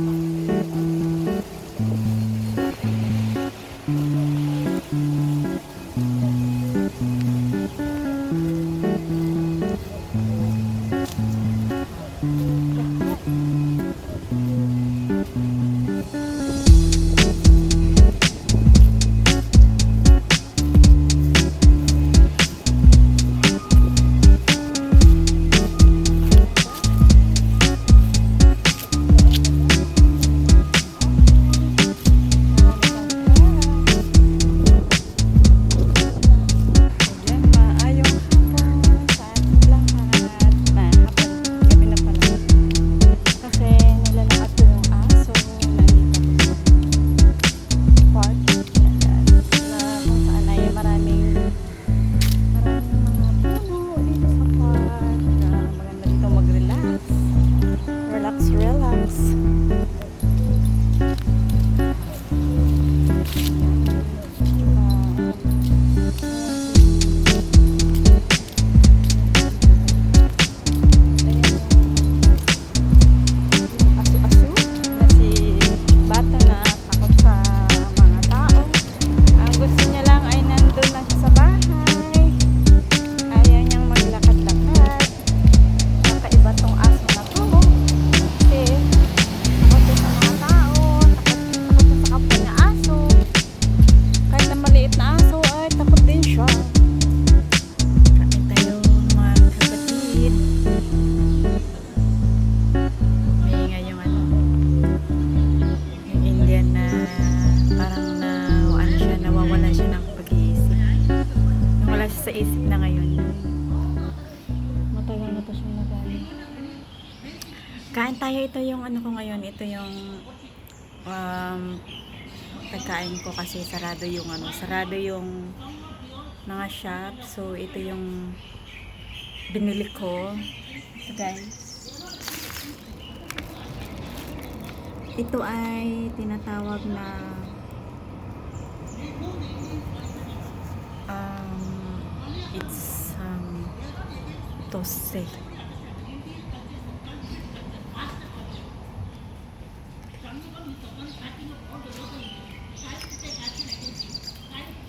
Mm. -hmm. Kain tayo ito yung ano ko ngayon, ito yung um, pagkain ko kasi sarado yung ano, sarado yung mga shop. So ito yung binili ko. So guys, ito ay tinatawag na um, it's um, tosse.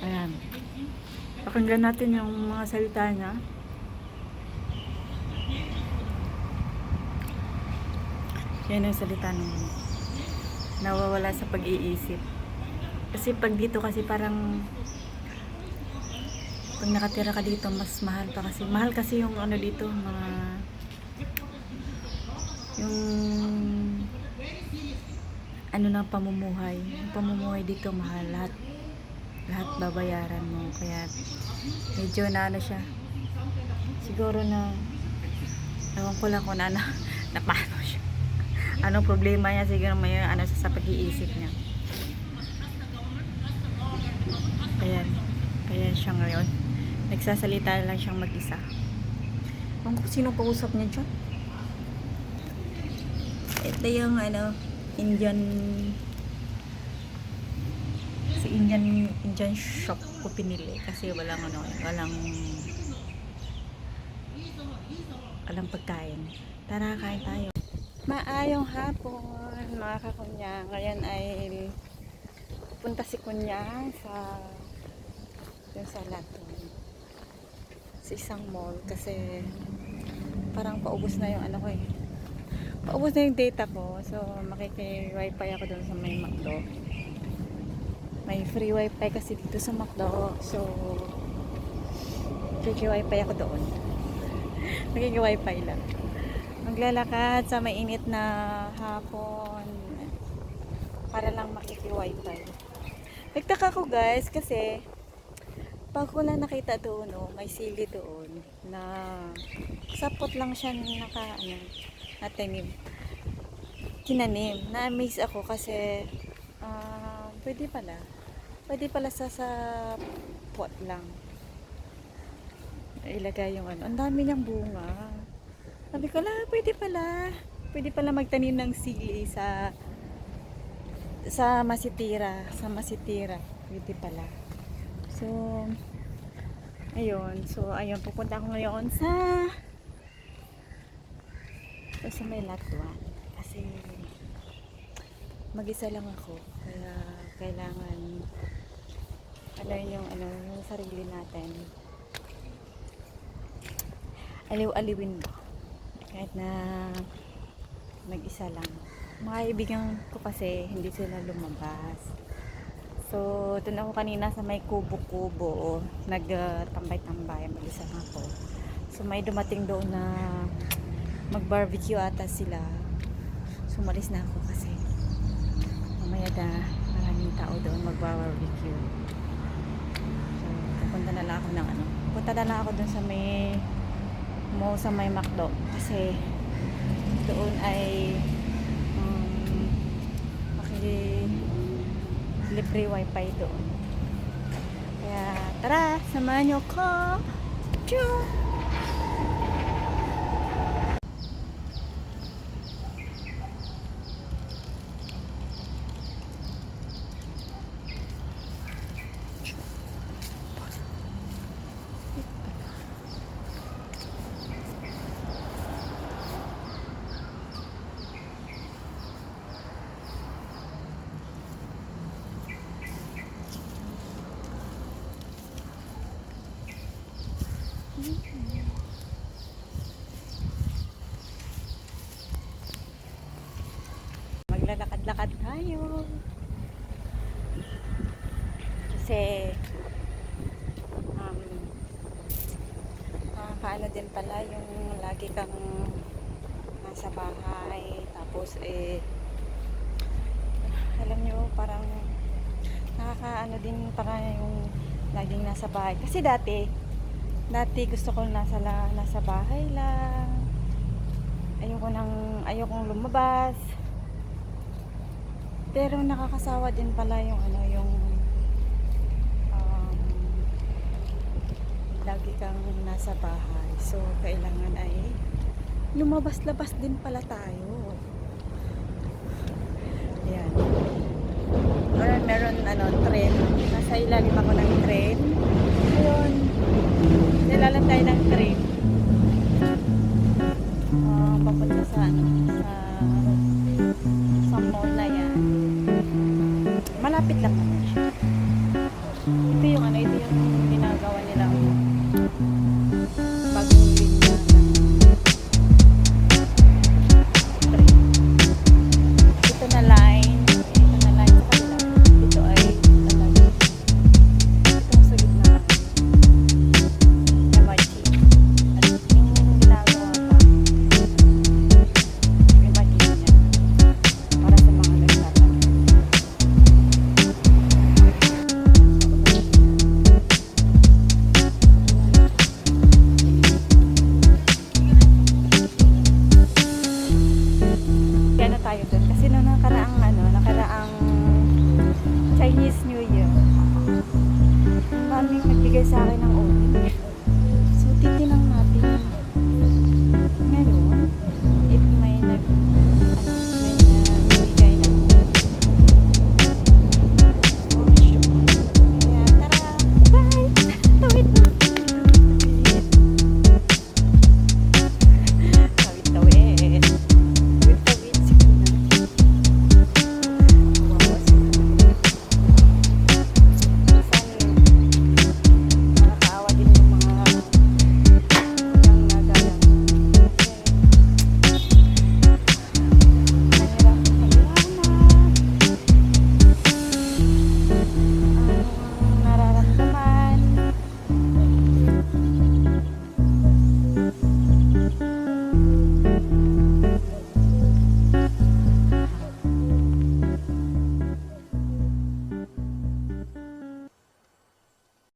Ayan. Pakinggan natin yung mga salita niya. Yan ang salita ng nawawala sa pag-iisip. Kasi pag dito kasi parang pag nakatira ka dito mas mahal pa kasi mahal kasi yung ano dito mga yung ano na pamumuhay. Pamumuhay dito mahal. Lahat lahat babayaran mo. Kaya medyo na ano siya. Siguro na ewan ko lang kung na, na, na paano siya. Anong problema niya siguro may ano sa, pag-iisip niya. Ayan kaya siya ngayon. Nagsasalita lang siyang mag-isa. Kung sino kausap niya dyan? Ito yung ano Indian sa Indian Indian shop ko pinili kasi walang ano walang walang pagkain tara kain tayo Maayong hapon mga kakunya. Ngayon ay punta si kunya sa yung sa Laton. Sa isang mall kasi parang paubos na yung ano ko eh. Paubos na yung data ko. So makiki-wifi ako doon sa may McDo. May free wifi kasi dito sa McDo. So makiki-wifi ako doon. Makiki-wifi lang maglalakad sa mainit na hapon para lang makiki-wifi. Nagtaka ko guys kasi pag lang nakita doon, no, may sili doon na sapot lang siya naka ano, natanim. Tinanim. Na-amaze ako kasi ah, pwede pala. Pwede pala sa sa pot lang. Ilagay yung ano. Ang dami niyang bunga. Sabi ko, la, pwede pala. Pwede pala magtanim ng sili sa sa masitira. Sa masitira. Pwede pala. So, ayun. So, ayun. Pupunta ako ngayon sa sa, sa may latuan. Kasi mag-isa lang ako. Kaya kailangan ano yung ano yung sarili natin. Aliw-aliwin mo. Kahit na mag-isa lang. Mga kaibigan ko kasi hindi sila lumabas. So, doon ako kanina sa may kubo-kubo. Nagtambay-tambay. Mag-isa ako. So, may dumating doon na mag-barbecue ata sila. Sumalis na ako kasi mamaya na maraming tao doon mag-barbecue. So, pupunta na lang ako ng ano. Punta na lang ako doon sa may mo sa may McDo kasi doon ay um, makili libre wifi doon. Kaya tara, samahan niyo ko. Choo! Maglalakad-lakad tayo. Kasi um, nakakaano din pala yung lagi kang nasa bahay tapos eh alam nyo parang nakakaano din para yung laging nasa bahay kasi dati dati gusto ko nasa nasa bahay lang. Ayoko nang ayokong lumabas. Pero nakakasawa din pala yung ano yung um, lagi kang nasa bahay. So kailangan ay lumabas-labas din pala tayo. Ayan. Meron, meron ano, train nasa ilalim ako ng ito